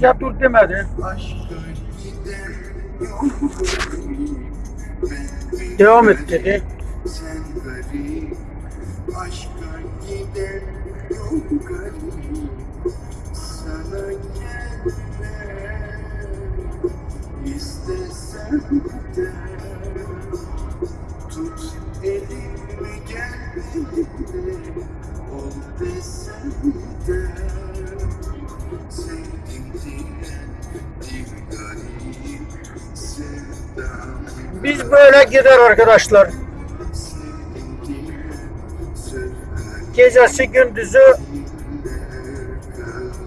Ya dur demedi. Devam et dedi. Aşka giden yok. Garip. Biz böyle gider arkadaşlar. Gecesi gündüzü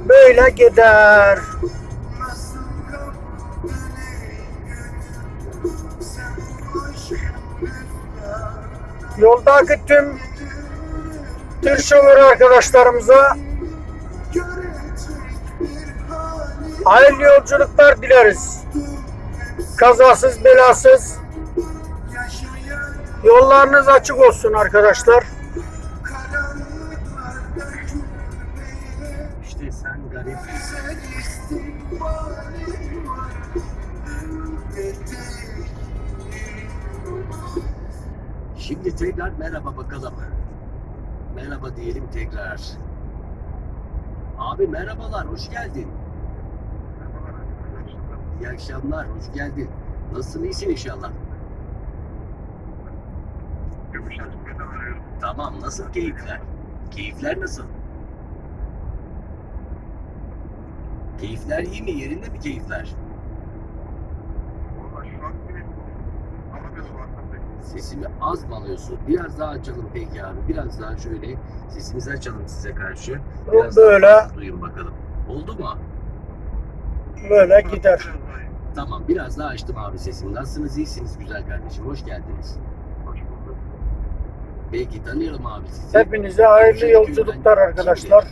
böyle gider. Yoldaki tüm tır şoförü arkadaşlarımıza hayırlı yolculuklar dileriz. Kazasız belasız yollarınız açık olsun arkadaşlar. İşte sen garip. Şimdi tekrar merhaba bakalım. Merhaba diyelim tekrar. Abi merhabalar, hoş geldin. İyi akşamlar, hoş geldin. Nasılsın, iyisin inşallah. Tamam, nasıl keyifler? Keyifler nasıl? Keyifler iyi mi? Yerinde mi keyifler? Sesimi az mı alıyorsun? Biraz daha açalım peki abi. Biraz daha şöyle sesimizi açalım size karşı. Biraz Böyle. daha duyun bakalım. Oldu mu? Böyle gider. Tamam biraz daha açtım abi sesimi. Nasılsınız? İyisiniz güzel kardeşim. Hoş geldiniz. Peki tanıyalım abi sizi. Hepinize hayırlı yolculuklar arkadaşlar.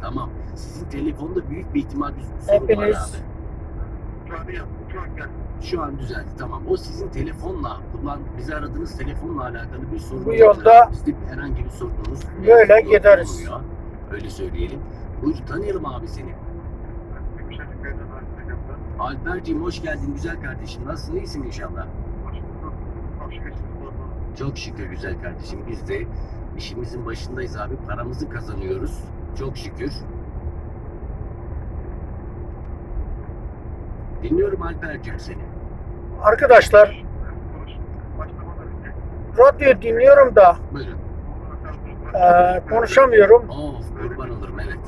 Tamam. Sizin telefonda büyük bir ihtimal bir sorun var Hepiniz abi. Şu an düzeldi tamam. O sizin telefonla kullan bizi aradığınız telefonla alakalı bir sorun. Bu yolda Bizde herhangi bir sorunumuz böyle yok, gideriz. olmuyor. Öyle söyleyelim. Buyur tanıyalım abi seni. Alperciğim hoş geldin güzel kardeşim. Nasılsın? iyisin inşallah. Çok şükür güzel kardeşim. Biz de işimizin başındayız abi. Paramızı kazanıyoruz. Çok şükür. Dinliyorum Alperciğim seni. arkadaşlar radyo dinliyorum da Buyurun. eee, konuşamıyorum. Of kurban olurum evet.